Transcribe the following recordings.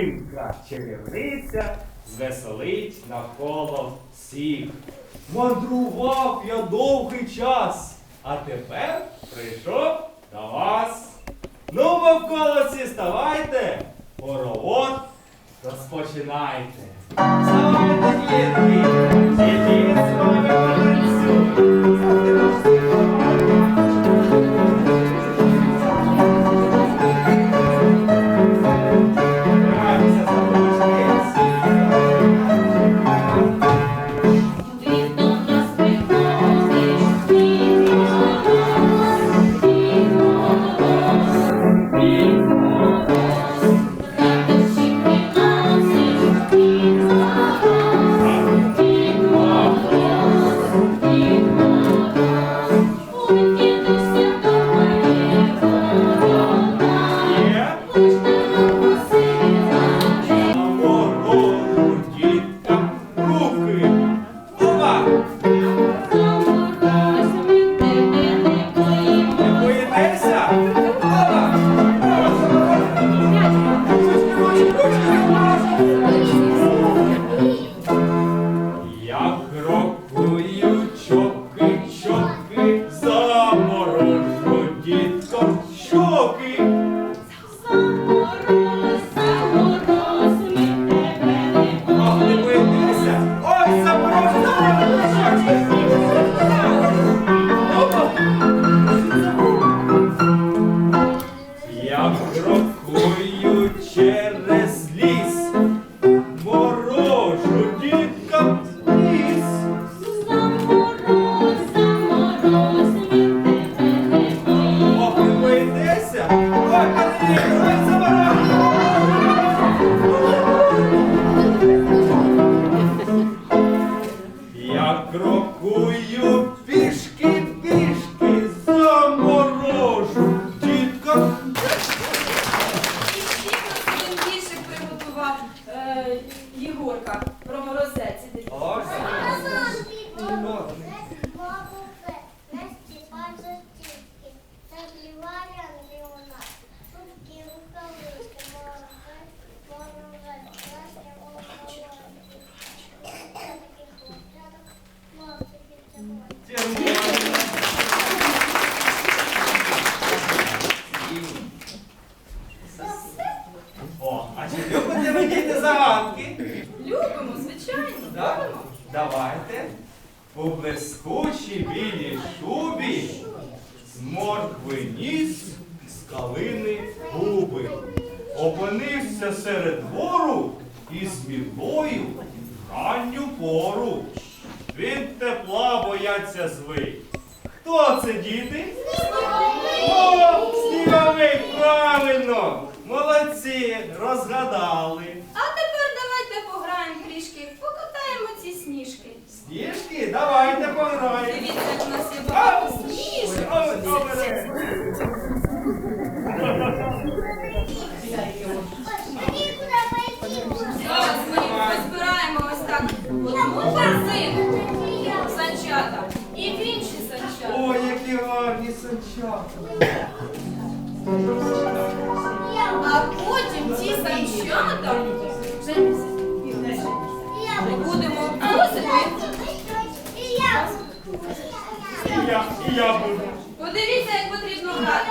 Хмаринка черівниця звеселить навколо всіх. Мандрував я довгий час, а тепер прийшов до вас. Ну, вовколоці, ставайте, хоровод розпочинайте. Ставайте, дітки, діти, з вами танцюють. Корзин, санчата і інші санчата. О, які гарні санчата. А потім ці санчата ми будемо обвозити. І я, і буду. Подивіться, як потрібно грати.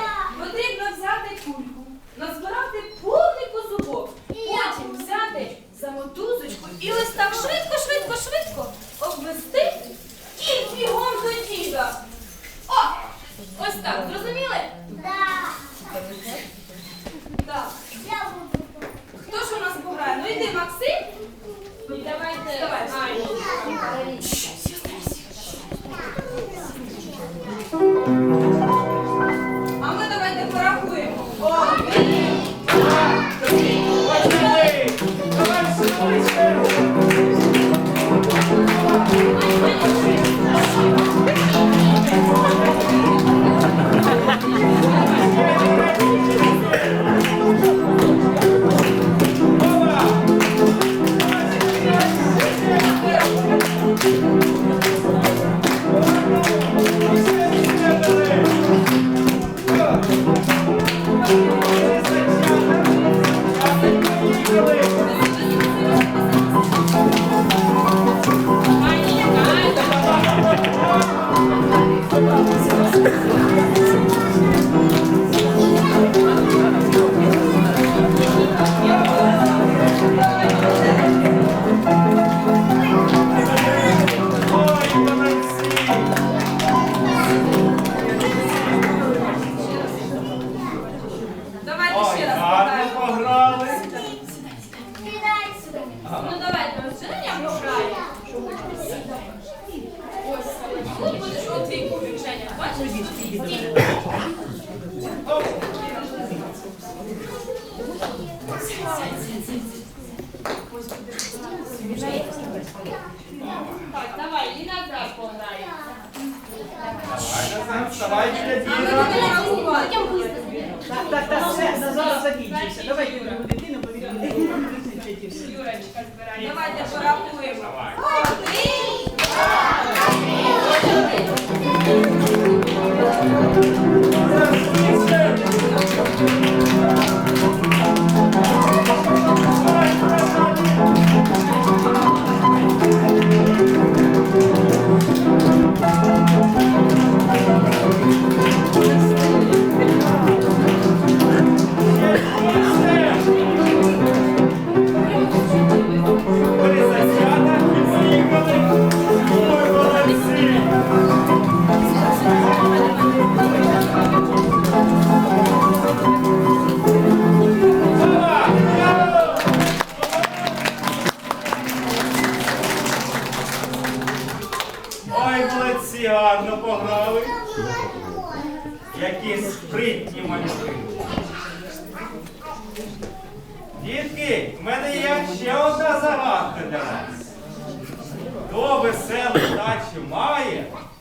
так швидко, швидко.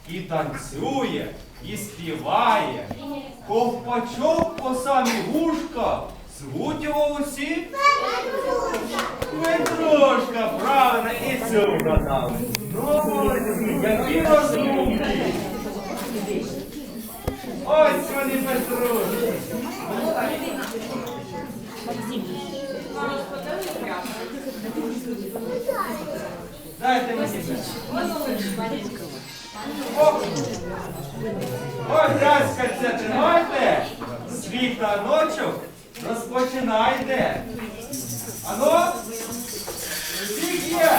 і танцює, і співає. Ковпачок по самі вушка, звуть його усі. Петрушка, правильно, і цю продав. Ну, які розумні. Ось вони Петрушки. Дайте мені. Ось Ой, братська, тримайте, світа ночок розпочинайте. Ану, всіх є!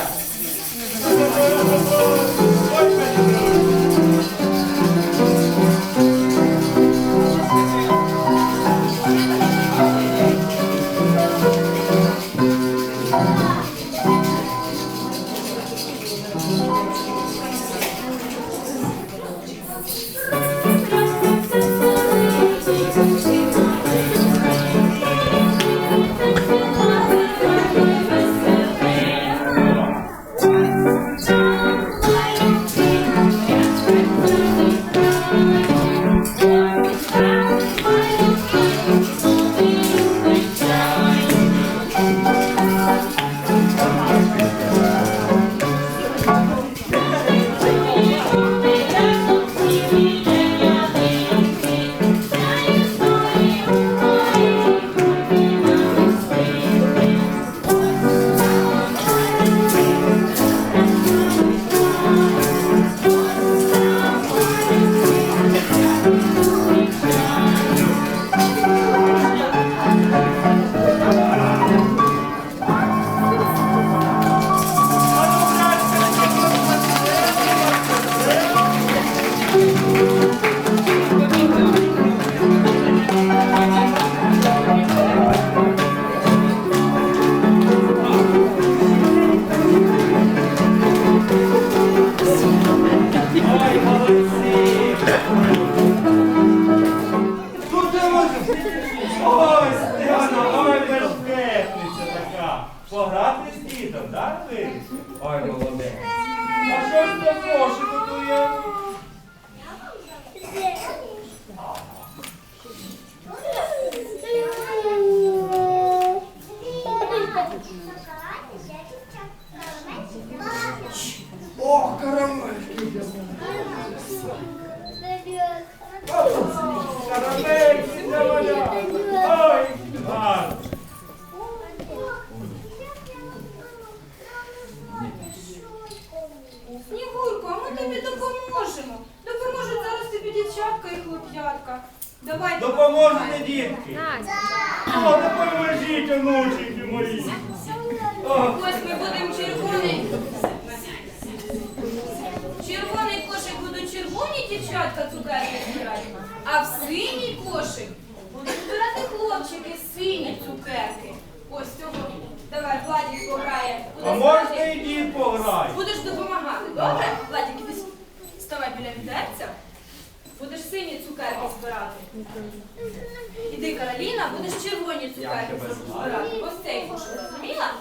Збирати. Іди, Кароліна, будеш червоні цукерки збирати. Ось цей кошик, зрозуміла?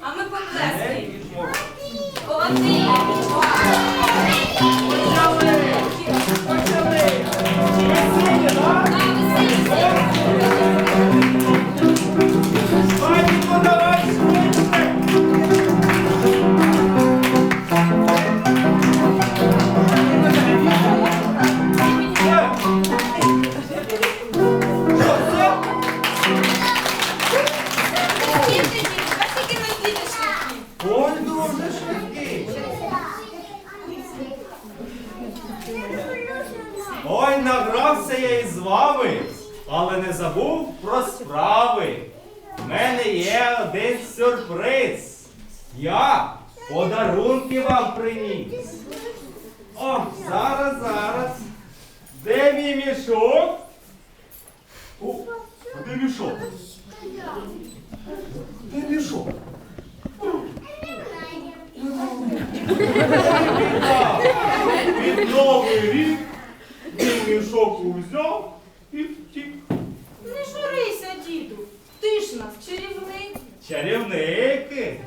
А ми Не поплескаємо. Молодці! Почали! Почали! Сині, так? Забув про справи. В мене є один сюрприз. Я подарунки вам приніс. О, зараз, зараз. Де мій мішок? О, а де мішок? Де мішок? Під новий рік мій мішок узяв і втік. Журися, діду. Ти ж нас чарівник. Чарівники.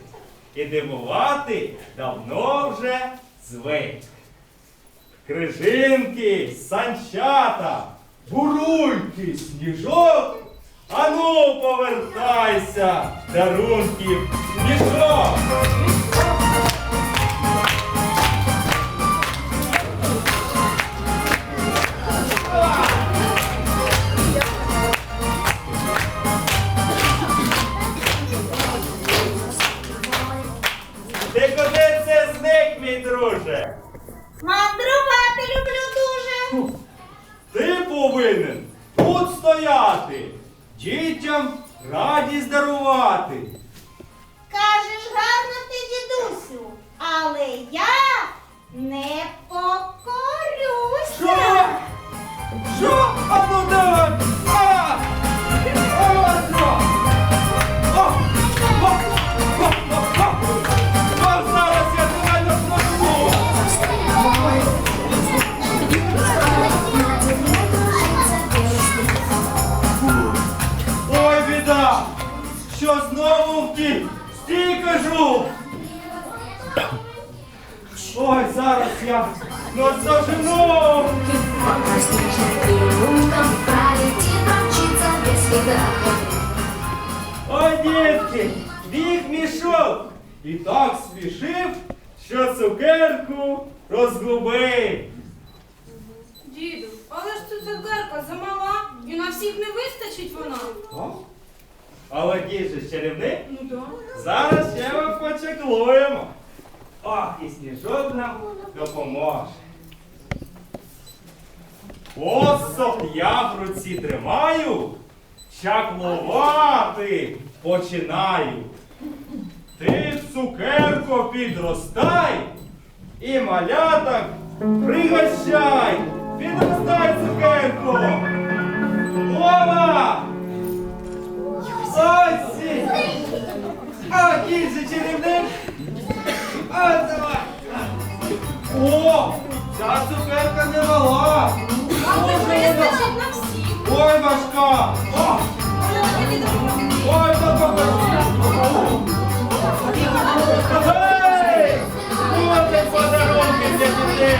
І дивувати давно вже звик. Крижинки, санчата, буруйки, сніжок. Ану, повертайся, дарунків, мішок. Ой, зараз я зажену! Ой, дітки, біг мішок і так спішив, що цукерку розгубив. Діду, але ж ця цукерка замала і на всіх не вистачить вона. О, Але дід же чарівник, Ну так. зараз ще ми почеклуємо. Ох, і сніжок нам допоможе. Посох я в руці тримаю, чаклувати починаю. Ти, цукерко, підростай і маляток пригощай. Підростай, цукерко. Ова! Ось! А, кінь же! О! Ця цукерка не мала! Дуже ви вистачить на всіх. Ой, важка! О! Ой, папа! Гей! Вот і подарунки для дітей!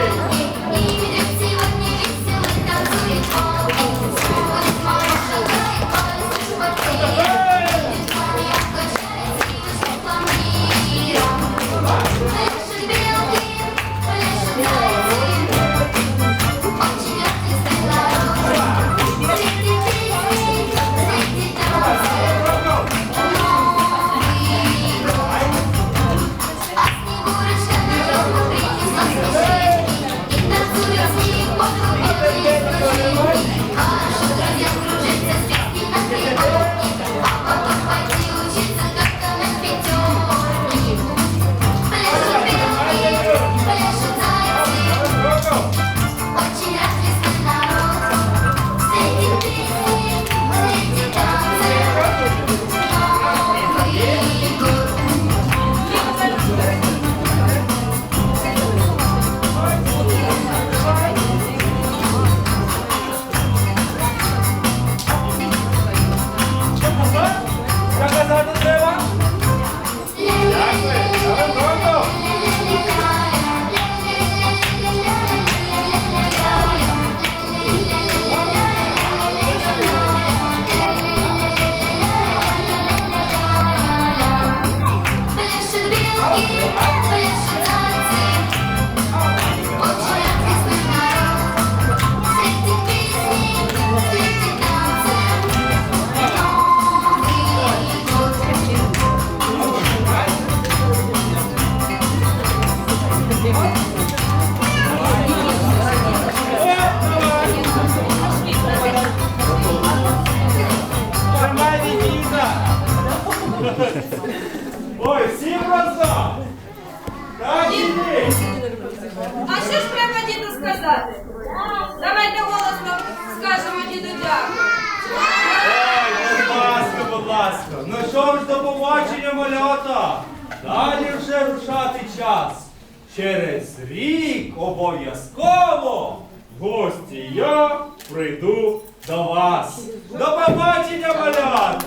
Гості я прийду до вас. До побачення, малята!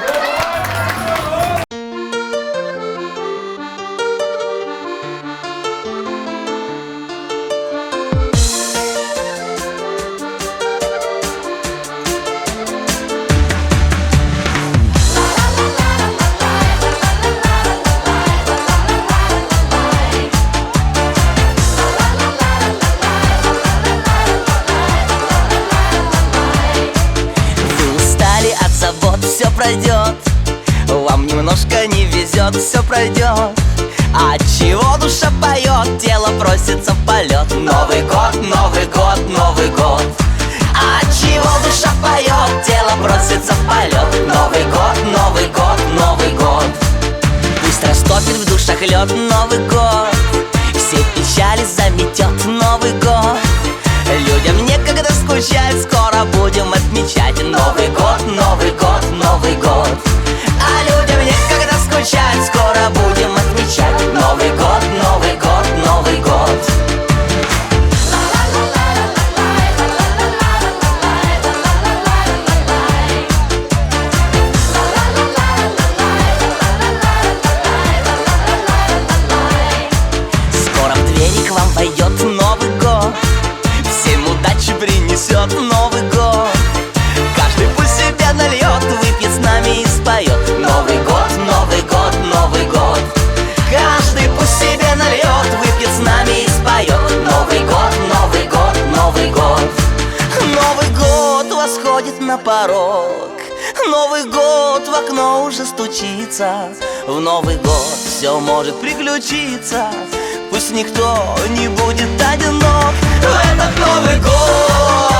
До побачення! Растопит в душах лед Новый год. Все печали заметет Новый год. Людям некогда скучать Скоро будем отмечать Новый год, Новый год, Новый год. А людям некогда скучать Скоро будем восходит на порог. Новый год в окно уже стучится. В Новый год все может приключиться. Пусть никто не будет одинок В этот Новый год